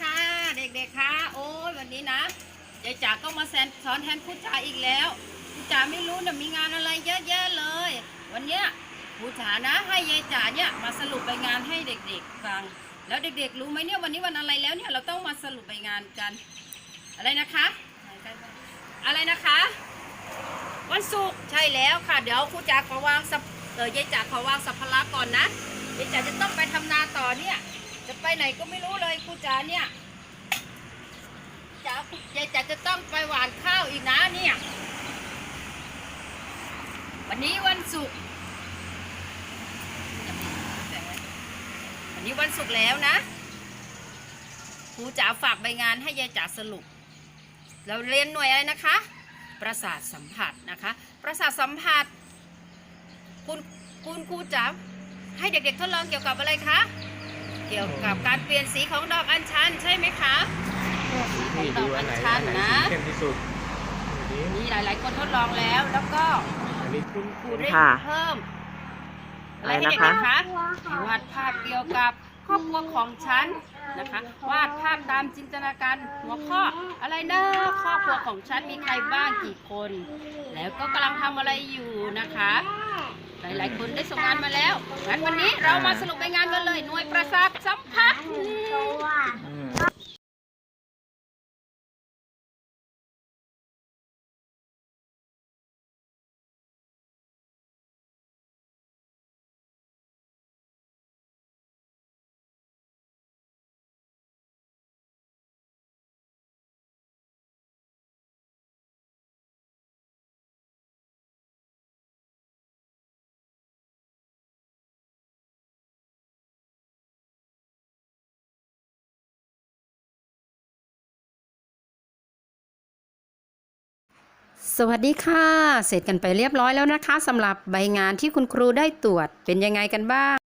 ค่ะ เด็กๆค่ะ โอ้ยวันนี้นะยายจ๋าก็มาแซนสอนแทนครูจ๋าอีกแล้วครูจ๋าไม่รู้นะมีงานอะไรเยอะแยะเลย วันเนี้ยครูจ๋านะ ให้ยายจ๋าเนี่ยมาสรุปใบงานให้เด็กๆฟัง แล้วเด็กๆรู้ไหมเนี่ยวันนี้วันอะไรแล้วเนี่ยเราต้องมาสรุปใบงานกัน อะไรนะคะ อะไรนะคะ วันศุกร์ใช่แล้วค่ะ เดี๋ยวครูจ๋าขอวางเออยายจ๋าขอวางสัมภาระก่อนนะยายจ๋าจะต้องไปทำนาต่อเนี่ย จะไปไหนก็ไม่รู้เลยครูจ๋าเนี่ยจ๋ายายจ๋าจะต้องไปหวานข้าวอีกนะเนี่ย วันนี้วันศุกร์วันนี้วันศุกร์แล้วนะครูจ๋าฝากใบงานให้ยายจ๋าสรุป เราเรียนหน่วยอะไรนะคะ ประสาทสัมผัสนะคะ ประสาทสัมผัส คุณคุณครูจ๋าให้เด็กๆทดลองเกี่ยวกับอะไรคะ เกี่ยวกับการเปลี่ยนสีของดอกอัญชันใช่ไหมคะสีของนี่ดดูอกอัอันญไหนชัอันนไหนนะสีเข้มที่สุดดูดิมีหลาย ๆ คนทดลองแล้วแล้วก็อันนี้คุณครูได้ค่ะเพิ่มอะไรอะไรให้นะเด็กคะๆคะให้วาดภาพเกี่ยวกับครอบครัวของฉันนะคะวาดภาพตามจินตนาการหัวข้ออะไรนะครอบครัวของฉันมีใครบ้างกี่คน แล้วก็กำลังทำอะไรอยู่นะคะห ลายๆคนได้ส่งงานมาแล้วงั้นวันนี้เรามาสรุปใบงานกันเลยหน่วยประสาทสัมผัส สวัสดีค่ะ เสร็จกันไปเรียบร้อยแล้วนะคะสำหรับใบงานที่คุณครูได้ตรวจเป็นยังไงกันบ้าง